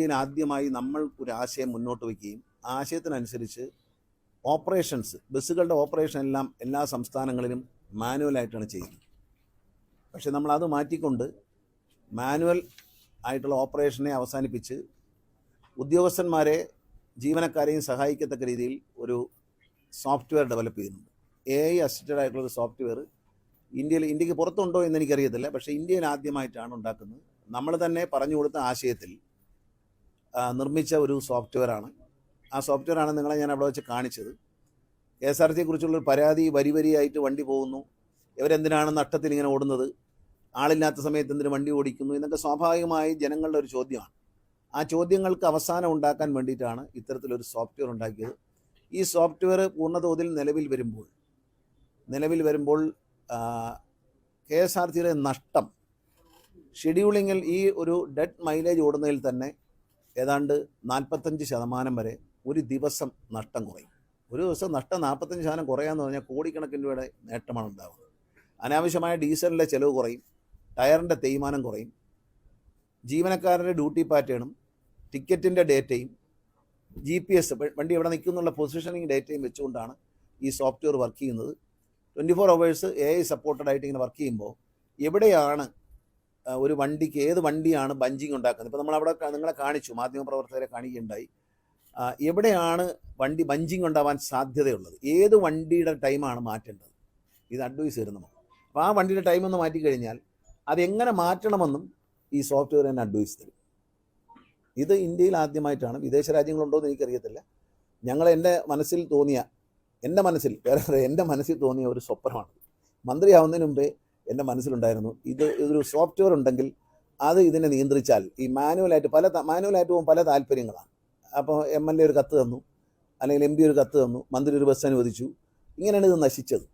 ഇന്ത്യയിൽ ആദ്യമായി നമ്മൾ ഒരു ആശയം മുന്നോട്ട് വയ്ക്കുകയും ആശയത്തിനനുസരിച്ച് ഓപ്പറേഷൻസ് ബസ്സുകളുടെ ഓപ്പറേഷൻ എല്ലാം എല്ലാ സംസ്ഥാനങ്ങളിലും മാനുവലായിട്ടാണ് ചെയ്യുന്നത്. പക്ഷേ നമ്മൾ അത് മാറ്റിക്കൊണ്ട് മാനുവൽ ആയിട്ടുള്ള ഓപ്പറേഷനെ അവസാനിപ്പിച്ച് ഉദ്യോഗസ്ഥന്മാരെ ജീവനക്കാരെയും സഹായിക്കത്തക്ക രീതിയിൽ ഒരു സോഫ്റ്റ്വെയർ ഡെവലപ്പ് ചെയ്യുന്നുണ്ട്. എ ഐ അസിസ്റ്റഡ് ആയിട്ടുള്ള ഒരു സോഫ്റ്റ്വെയർ ഇന്ത്യയിൽ ഇന്ത്യയ്ക്ക് പുറത്തുണ്ടോ എന്ന് എനിക്കറിയത്തില്ല. പക്ഷേ ഇന്ത്യയിൽ ആദ്യമായിട്ടാണ് ഉണ്ടാക്കുന്നത്. നമ്മൾ തന്നെ പറഞ്ഞു കൊടുത്ത ആശയത്തിൽ നിർമ്മിച്ച ഒരു സോഫ്റ്റ്വെയറാണ്. ആ സോഫ്റ്റ്വെയറാണ് നിങ്ങളെ ഞാൻ അവിടെ വെച്ച് കാണിച്ചത്. കെ എസ് ആർ സിയെക്കുറിച്ചുള്ളൊരു പരാതി വരി വരിയായിട്ട് വണ്ടി പോകുന്നു. ഇവരെന്തിനാണ് നഷ്ടത്തിൽ ഇങ്ങനെ ഓടുന്നത്? ആളില്ലാത്ത സമയത്ത് എന്തിനു വണ്ടി ഓടിക്കുന്നു? എന്നൊക്കെ സ്വാഭാവികമായി ജനങ്ങളുടെ ഒരു ചോദ്യമാണ്. ആ ചോദ്യങ്ങൾക്ക് അവസാനം ഉണ്ടാക്കാൻ വേണ്ടിയിട്ടാണ് ഇത്തരത്തിലൊരു സോഫ്റ്റ്വെയർ ഉണ്ടാക്കിയത്. ഈ സോഫ്റ്റ്വെയർ പൂർണതോതിൽ നിലവിൽ വരുമ്പോൾ നിലവിൽ വരുമ്പോൾ കെ എസ് ആർ സിയുടെ നഷ്ടം ഷെഡ്യൂളിങ്ങിൽ ഈ ഒരു ഡെഡ് മൈലേജ് ഓടുന്നതിൽ തന്നെ ഏതാണ്ട് നാൽപ്പത്തഞ്ച് ശതമാനം വരെ ഒരു ദിവസം നഷ്ടം കുറയും. ഒരു ദിവസം നഷ്ടം നാൽപ്പത്തഞ്ച് ശതമാനം കുറയാന്ന് പറഞ്ഞാൽ കോടിക്കണക്കിന് രൂപയുടെ നേട്ടമാണ് ഉണ്ടാകുന്നത് അനാവശ്യമായ ഡീസലിന്റെ ചിലവ് കുറയും ടയറിന്റെ തേയ്മാനം കുറയും ജീവനക്കാരുടെ ഡ്യൂട്ടി പാറ്റേണും ടിക്കറ്റിന്റെ ഡേറ്റയും ജി പി എസ് വണ്ടി എവിടെ നിൽക്കുന്നുള്ള പൊസിഷനിങ് ഡേറ്റയും വെച്ചുകൊണ്ടാണ് ഈ സോഫ്റ്റ്വെയർ വർക്ക് ചെയ്യുന്നത്. Twenty four hours A I supported ആയിട്ട് ഇങ്ങനെ വർക്ക് ചെയ്യുമ്പോൾ എവിടെയാണ് ഒരു വണ്ടിക്ക് ഏത് വണ്ടിയാണ് ബഞ്ചിങ് ഉണ്ടാക്കുന്നത്? ഇപ്പോൾ നമ്മളവിടെ നിങ്ങളെ കാണിച്ചു മാധ്യമപ്രവർത്തകരെ കാണിക്കുകയുണ്ടായി. എവിടെയാണ് വണ്ടി ബഞ്ചിങ് ഉണ്ടാവാൻ സാധ്യതയുള്ളത്? ഏത് വണ്ടിയുടെ ടൈമാണ് മാറ്റേണ്ടത്? ഇത് അഡ്വൈസ് തരും നമുക്ക്. അപ്പോൾ ആ വണ്ടിയുടെ ടൈം ഒന്ന് മാറ്റിക്കഴിഞ്ഞാൽ അതെങ്ങനെ മാറ്റണമെന്നും ഈ സോഫ്റ്റ്വെയർ തന്നെ അഡ്വൈസ് തരും. ഇത് ഇന്ത്യയിൽ ആദ്യമായിട്ടാണ്. വിദേശ രാജ്യങ്ങളുണ്ടോ എന്ന് എനിക്കറിയത്തില്ല. ഞങ്ങൾ എന്റെ മനസ്സിൽ തോന്നിയ എന്റെ മനസ്സിൽ വേറെ എന്റെ മനസ്സിൽ തോന്നിയ ഒരു സ്വപ്നമാണ്. മന്ത്രിയാവുന്നതിന് മുമ്പേ എന്റെ മനസ്സിലുണ്ടായിരുന്നു. ഇത് ഇതൊരു സോഫ്റ്റ്വെയർ ഉണ്ടെങ്കിൽ അത് ഇതിനെ നിയന്ത്രിച്ചാൽ ഈ മാനുവലായിട്ട് പല മാനുവലായിട്ട് പോകുമ്പോൾ പല താല്പര്യങ്ങളാണ്. അപ്പോൾ എം എൽ എ ഒരു കത്ത് തന്നു. അല്ലെങ്കിൽ എം പി ഒരു കത്ത് തന്നു. മന്ത്രി ഒരു ബസ് അനുവദിച്ചു. ഇങ്ങനെയാണ് ഇത് നശിച്ചത്.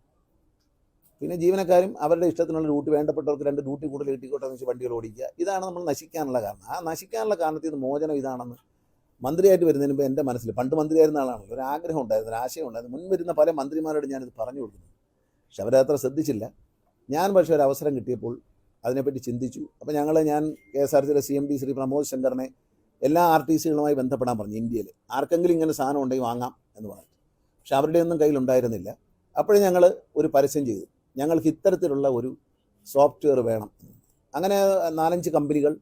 പിന്നെ ജീവനക്കാരും അവരുടെ ഇഷ്ടത്തിനുള്ള ഡ്യൂട്ടി വേണ്ടപ്പെട്ടവർക്ക് രണ്ട് ഡ്യൂട്ടി കൂടുതൽ കിട്ടിക്കോട്ടെ എന്ന് വെച്ച് വണ്ടികൾ ഓടിക്കുക. ഇതാണ് നമ്മൾ നശിക്കാനുള്ള കാരണം. ആ നശിക്കാനുള്ള കാരണത്തിൽ നിന്ന് മോചനം ഇതാണെന്ന് മന്ത്രിയായിട്ട് വരുന്നതിന് മുമ്പ് എന്റെ മനസ്സിൽ പണ്ട് മന്ത്രിയായിരുന്ന ആളാണല്ലോ. ഒരു ആഗ്രഹം ഉണ്ടായിരുന്നു ഒരു ആശയം ഉണ്ടായിരുന്നു. മുൻ വരുന്ന പല മന്ത്രിമാരോട് ഞാനിത് പറഞ്ഞു കൊടുക്കുന്നു. പക്ഷെ അവരത്ര ശ്രദ്ധിച്ചില്ല. ഞാൻ പക്ഷേ ഒരു അവസരം കിട്ടിയപ്പോൾ അതിനെപ്പറ്റി ചിന്തിച്ചു. അപ്പോൾ ഞങ്ങൾ ഞാൻ കെ എസ് ആർ സിയിലെ C M D Shri Pramod ശങ്കറിനെ എല്ലാ ആർ ടി സികളുമായി ബന്ധപ്പെടാൻ പറഞ്ഞു ഇന്ത്യയിൽ. ആർക്കെങ്കിലും ഇങ്ങനെ സാധനം ഉണ്ടെങ്കിൽ വാങ്ങാം എന്ന് പറഞ്ഞു. പക്ഷെ അവരുടെ ഒന്നും കയ്യിലുണ്ടായിരുന്നില്ല. അപ്പോഴും ഞങ്ങൾ ഒരു പരസ്യം ചെയ്തു. ഞങ്ങൾക്ക് ഇത്തരത്തിലുള്ള ഒരു സോഫ്റ്റ്വെയർ വേണം. അങ്ങനെ നാലഞ്ച് കമ്പനികൾ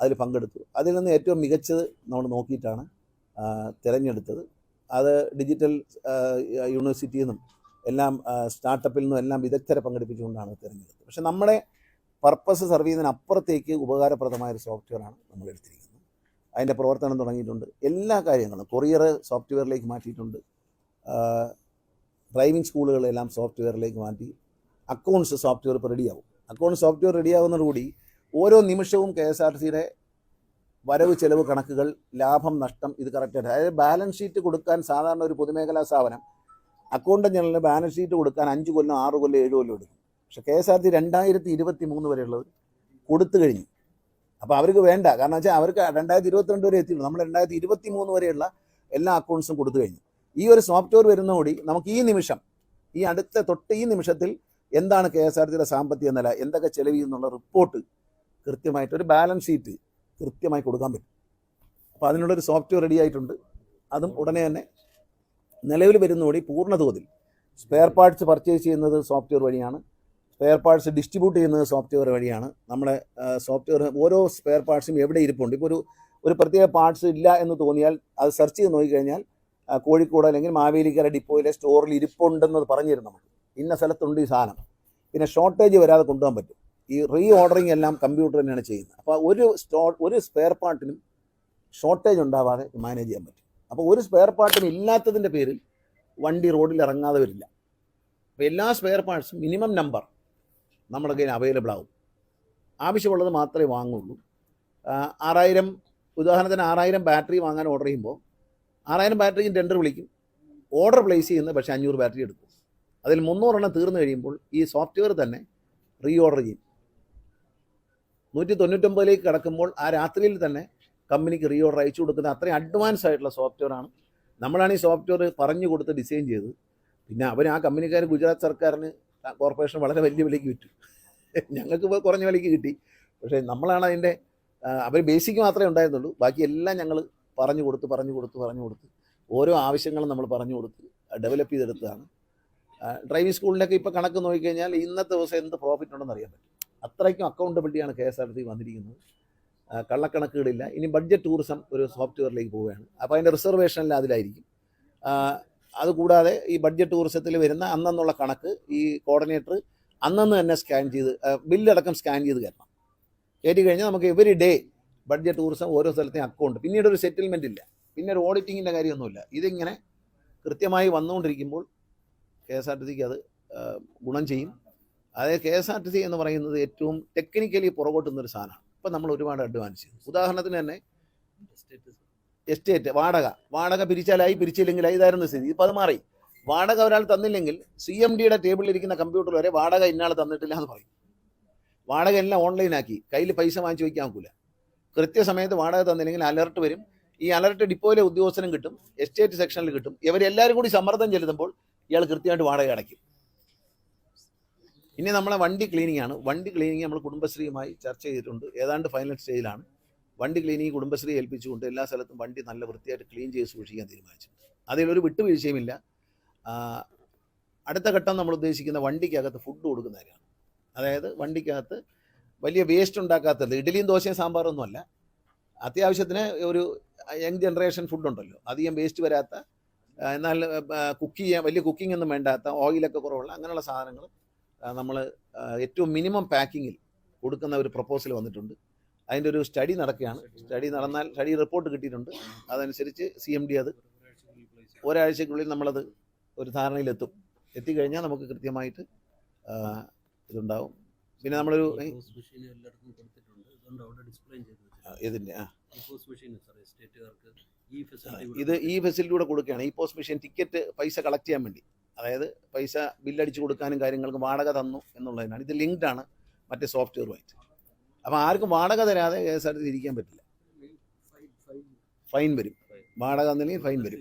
അതിൽ പങ്കെടുത്തു. അതിൽ നിന്ന് ഏറ്റവും മികച്ചത് നമ്മൾ നോക്കിയിട്ടാണ് തിരഞ്ഞെടുത്തത്. അത് ഡിജിറ്റൽ യൂണിവേഴ്സിറ്റിയിൽ നിന്നും എല്ലാം സ്റ്റാർട്ടപ്പിൽ നിന്നും എല്ലാം വിദഗ്ധരെ പങ്കെടുപ്പിച്ചുകൊണ്ടാണ് തിരഞ്ഞെടുത്തത്. പക്ഷേ നമ്മുടെ പർപ്പസ് സർവ് ചെയ്യുന്നതിന് അപ്പുറത്തേക്ക് ഉപകാരപ്രദമായ ഒരു സോഫ്റ്റ്വെയറാണ് നമ്മൾ എടുത്തിരിക്കുന്നത്. അതിന്റെ പ്രവർത്തനം തുടങ്ങിയിട്ടുണ്ട്. എല്ലാ കാര്യങ്ങളും കൊറിയർ സോഫ്റ്റ്വെയറിലേക്ക് മാറ്റിയിട്ടുണ്ട്. ഡ്രൈവിംഗ് സ്കൂളുകളെല്ലാം സോഫ്റ്റ്വെയറിലേക്ക് മാറ്റി. അക്കൗണ്ട്സ് സോഫ്റ്റ്വെയർ ഇപ്പോൾ റെഡിയാവും അക്കൗണ്ട് സോഫ്റ്റ്വെയർ റെഡിയാവുന്നതോടുകൂടി ഓരോ നിമിഷവും കെ എസ് ആർ സിയുടെ വരവ് ചെലവ് കണക്കുകൾ ലാഭം നഷ്ടം ഇത് കറക്റ്റായിട്ട് അതായത് ബാലൻസ് ഷീറ്റ് കൊടുക്കാൻ സാധാരണ ഒരു പൊതുമേഖലാ സ്ഥാപനം അക്കൗണ്ടന്റ് ജനറലിന് ബാലൻസ് ഷീറ്റ് കൊടുക്കാൻ അഞ്ച് കൊല്ലം ആറ് കൊല്ലം ഏഴ് കൊല്ലം എടുക്കും. പക്ഷെ കെ എസ് ആർ ടി രണ്ടായിരത്തി ഇരുപത്തി മൂന്ന് വരെയുള്ളത് കൊടുത്തു കഴിഞ്ഞു. അപ്പോൾ അവർക്ക് വേണ്ട. കാരണം വെച്ചാൽ അവർക്ക് രണ്ടായിരത്തി ഇരുപത്തിരണ്ട് വരെ എത്തിയുള്ളൂ നമ്മൾ രണ്ടായിരത്തി ഇരുപത്തി മൂന്ന് വരെയുള്ള എല്ലാ അക്കൗണ്ട്സും കൊടുത്തു കഴിഞ്ഞു. ഈ ഒരു സോഫ്റ്റ്വെയർ വരുന്നതോടി നമുക്ക് ഈ നിമിഷം ഈ അടുത്ത തൊട്ട് ഈ നിമിഷത്തിൽ എന്താണ് കെ എസ് ആർ ടിയുടെ സാമ്പത്തിക നില എന്തൊക്കെ ചെലവ് എന്നുള്ള റിപ്പോർട്ട് കൃത്യമായിട്ട് ഒരു ബാലൻസ് ഷീറ്റ് കൃത്യമായി കൊടുക്കാൻ പറ്റും. അപ്പോൾ അതിനുള്ളൊരു സോഫ്റ്റ്വെയർ റെഡി ആയിട്ടുണ്ട്. അതും ഉടനെ തന്നെ നിലവിൽ വരുന്നതോടെ പൂർണ തോതിൽ. സ്പെയർ പാർട്സ് പർച്ചേസ് ചെയ്യുന്നത് സോഫ്റ്റ്വെയർ വഴിയാണ്. സ്പെയർ പാർട്സ് ഡിസ്ട്രിബ്യൂട്ട് ചെയ്യുന്നത് സോഫ്റ്റ്വെയർ വഴിയാണ്. നമ്മുടെ സോഫ്റ്റ്വെയർ ഓരോ സ്പെയർ പാർട്സും എവിടെ ഇരിപ്പുണ്ട്? ഇപ്പോൾ ഒരു ഒരു പ്രത്യേക പാർട്സ് ഇല്ല എന്ന് തോന്നിയാൽ അത് സെർച്ച് ചെയ്ത് നോക്കിക്കഴിഞ്ഞാൽ കോഴിക്കോട് അല്ലെങ്കിൽ മാവേലിക്കര ഡിപ്പോയിലെ സ്റ്റോറിൽ ഇരിപ്പുണ്ടെന്ന് പറഞ്ഞു തരും നമുക്ക്. ഇന്ന സ്ഥലത്തുണ്ട് ഈ സാധനം. പിന്നെ ഷോർട്ടേജ് വരാതെ കൊണ്ടുപോകാൻ പറ്റും. ഈ റീ ഓർഡറിങ് എല്ലാം കമ്പ്യൂട്ടർ തന്നെയാണ് ചെയ്യുന്നത്. അപ്പോൾ ഒരു സ്റ്റോ ഒരു സ്പെയർ പാർട്ടിനും ഷോർട്ടേജ് ഉണ്ടാവാതെ മാനേജ് ചെയ്യാൻ പറ്റും. അപ്പോൾ ഒരു സ്പെയർ പാർട്ടും ഇല്ലാത്തതിന്റെ പേരിൽ വണ്ടി റോഡിൽ ഇറങ്ങാതെ വരില്ല. അപ്പോൾ എല്ലാ സ്പെയർ പാർട്സും മിനിമം നമ്പർ നമ്മുടെ കയ്യിൽ അവൈലബിൾ ആവും. ആവശ്യമുള്ളത് മാത്രമേ വാങ്ങുള്ളൂ. ആറായിരം ഉദാഹരണത്തിന് ആറായിരം ബാറ്ററി വാങ്ങാൻ ഓർഡർ ചെയ്യുമ്പോൾ ആറായിരം ബാറ്ററിയും ടെൻഡർ വിളിക്കും. ഓർഡർ പ്ലേസ് ചെയ്യുന്ന പക്ഷേ അഞ്ഞൂറ് ബാറ്ററി എടുക്കും. അതിൽ മുന്നൂറെണ്ണം തീർന്നു കഴിയുമ്പോൾ ഈ സോഫ്റ്റ്വെയർ തന്നെ റീ ഓർഡർ ചെയ്യും. നൂറ്റി തൊണ്ണൂറ്റൊമ്പതിലേക്ക് കിടക്കുമ്പോൾ ആ രാത്രിയിൽ തന്നെ കമ്പനിക്ക് റീ ഓർഡർ അയച്ചു കൊടുക്കുന്ന അത്രയും അഡ്വാൻസ് ആയിട്ടുള്ള സോഫ്റ്റ്വെയർ ആണ്. നമ്മളാണ് ഈ സോഫ്റ്റ്വെയർ പറഞ്ഞു കൊടുത്ത് ഡിസൈൻ ചെയ്ത്. പിന്നെ അവർ ആ കമ്പനിക്കാർ ഗുജറാത്ത് സർക്കാരിന് കോർപ്പറേഷൻ വളരെ വലിയ വിലയ്ക്ക് വിറ്റു. ഞങ്ങൾക്ക് കുറഞ്ഞ വിലയ്ക്ക് കിട്ടി. പക്ഷേ നമ്മളാണ് അതിന്റെ അവർ ബേസിക് മാത്രമേ ഉണ്ടായിരുന്നുള്ളൂ. ബാക്കി എല്ലാം ഞങ്ങൾ പറഞ്ഞു കൊടുത്ത് പറഞ്ഞു കൊടുത്ത് പറഞ്ഞു കൊടുത്ത് ഓരോ ആവശ്യങ്ങളും നമ്മൾ പറഞ്ഞു കൊടുത്ത് ഡെവലപ്പ് ചെയ്തെടുത്തതാണ്. ഡ്രൈവിംഗ് സ്കൂളിലൊക്കെ ഇപ്പോൾ കണക്ക് നോക്കിക്കഴിഞ്ഞാൽ ഇന്നത്തെ ദിവസം എന്ത് പ്രോഫിറ്റ് ഉണ്ടെന്ന് അറിയാൻ പറ്റും. അത്രയ്ക്കും അക്കൗണ്ടബിലിറ്റിയാണ് കെ എസ് ആർ ടി വന്നിരിക്കുന്നത്. കള്ളക്കണക്കുകളില്ല. ഇനി ബഡ്ജറ്റ് ടൂറിസം ഒരു സോഫ്റ്റ്വെയറിലേക്ക് പോവുകയാണ്. അപ്പോൾ അതിന്റെ റിസർവേഷനെല്ലാം അതിലായിരിക്കും. അതുകൂടാതെ ഈ ബഡ്ജറ്റ് ടൂറിസത്തിൽ വരുന്ന അന്നെന്നുള്ള കണക്ക് ഈ കോർഡിനേറ്റർ അന്നന്ന് തന്നെ സ്കാൻ ചെയ്ത് ബില്ലടക്കം സ്കാൻ ചെയ്ത് കയറണം കയറ്റി കഴിഞ്ഞാൽ നമുക്ക് എവറി ഡേ ബഡ്ജറ്റ് ടൂറിസം ഓരോ സ്ഥലത്തെയും അക്കൗണ്ട് പിന്നീട് ഒരു സെറ്റിൽമെന്റ് ഇല്ല. പിന്നെ ഒരു ഓഡിറ്റിങ്ങിന്റെ കാര്യമൊന്നുമില്ല. ഇതിങ്ങനെ കൃത്യമായി വന്നുകൊണ്ടിരിക്കുമ്പോൾ കെ എസ് ആർ ടി സിക്ക് അത് ഗുണം ചെയ്യും. അതായത് K S R T C എന്ന് പറയുന്നത് ഏറ്റവും ടെക്നിക്കലി പുറകോട്ടുന്ന ഒരു സാധനമാണ്. ഇപ്പം നമ്മൾ ഒരുപാട് അഡ്വാൻസ് ചെയ്തു ഉദാഹരണത്തിന് തന്നെ എസ്റ്റേറ്റ് വാടക. വാടക പിരിച്ചാലായി പിരിച്ചില്ലെങ്കിലായി ഇതായിരുന്നു സ്ഥിതി. ഇപ്പം അത് മാറി. വാടക ഒരാൾ തന്നില്ലെങ്കിൽ സി എം ഡിയുടെ ടേബിളിൽ ഇരിക്കുന്ന കമ്പ്യൂട്ടർ വരെ വാടക ഇന്നാൾ തന്നിട്ടില്ല എന്ന് പറയും. വാടക എല്ലാം ഓൺലൈനാക്കി കയ്യിൽ പൈസ വാങ്ങിച്ച് വയ്ക്കാൻ ഒക്കില്ല കൃത്യസമയത്ത് വാടക തന്നില്ലെങ്കിൽ അലർട്ട് വരും. ഈ അലർട്ട് ഡിപ്പോയിലെ ഉദ്യോഗസ്ഥനും കിട്ടും. എസ്റ്റേറ്റ് സെക്ഷനിൽ കിട്ടും. ഇവരെല്ലാവരും കൂടി സമ്മർദ്ദം ചെലുത്തുമ്പോൾ ഇയാൾ കൃത്യമായിട്ട് വാടക അടയ്ക്കും. ഇനി നമ്മളെ വണ്ടി ക്ലീനിങ് ആണ്. വണ്ടി ക്ലീനിങ് നമ്മൾ കുടുംബശ്രീയുമായി ചർച്ച ചെയ്തിട്ടുണ്ട്. ഏതാണ്ട് ഫൈനൽ സ്റ്റേജിലാണ് വണ്ടി ക്ലീനിങ് കുടുംബശ്രീ ഏൽപ്പിച്ചുകൊണ്ട് എല്ലാ സ്ഥലത്തും വണ്ടി നല്ല വൃത്തിയായിട്ട് ക്ലീൻ ചെയ്ത് സൂക്ഷിക്കാൻ തീരുമാനിച്ചിട്ടുണ്ട് അതിലൊരു വിട്ടുവീഴ്ചയുമില്ല അടുത്ത ഘട്ടം നമ്മൾ ഉദ്ദേശിക്കുന്ന വണ്ടിക്കകത്ത് ഫുഡ് കൊടുക്കുന്ന കാര്യമാണ്. അതായത് വണ്ടിക്കകത്ത് വലിയ വേസ്റ്റ് ഉണ്ടാക്കാത്തത്. ഇഡലിയും ദോശയും സാമ്പാറൊന്നും അല്ല. അത്യാവശ്യത്തിന് ഒരു യങ് ജനറേഷൻ ഫുഡ് ഉണ്ടല്ലോ. അധികം വേസ്റ്റ് വരാത്ത എന്നാൽ കുക്ക് ചെയ്യാൻ വലിയ കുക്കിംഗ് ഒന്നും വേണ്ടാത്ത ഓയിലൊക്കെ കുറവുള്ള അങ്ങനെയുള്ള സാധനങ്ങൾ നമ്മൾ ഏറ്റവും മിനിമം പാക്കിങ്ങിൽ കൊടുക്കുന്ന ഒരു പ്രപ്പോസൽ വന്നിട്ടുണ്ട്. അതിന്റെ ഒരു സ്റ്റഡി നടക്കുകയാണ്. സ്റ്റഡി നടന്നാൽ സ്റ്റഡി റിപ്പോർട്ട് കിട്ടിയിട്ടുണ്ട്. അതനുസരിച്ച് സി എം ഡി അത് ഒരാഴ്ചക്കുള്ളിൽ നമ്മളത് ഒരു ധാരണയിലെത്തും. എത്തിക്കഴിഞ്ഞാൽ നമുക്ക് കൃത്യമായിട്ട് ഇതുണ്ടാവും. പിന്നെ നമ്മളൊരു ഇതിന്റെ ആ ഈ ഫെസിലിറ്റി ഇത് ഈ ഫെസിലിറ്റിയുടെ കൊടുക്കുകയാണ്. ഈ പോസ്റ്റ് മെഷീൻ ടിക്കറ്റ് പൈസ കളക്ട് ചെയ്യാൻ വേണ്ടി. അതായത് പൈസ ബില്ലടിച്ച് കൊടുക്കാനും കാര്യങ്ങൾക്ക് വാടക തന്നു എന്നുള്ളതിനാണ്. ഇത് ലിങ്ക്ഡ് ആണ് മറ്റേ സോഫ്റ്റ്വെയറുമായിട്ട് അപ്പോൾ ആർക്കും വാടക തരാതെ K S R T C ഇരിക്കാൻ പറ്റില്ല ഫൈൻ വരും. വാടക തന്നില്ലെങ്കിൽ ഫൈൻ വരും.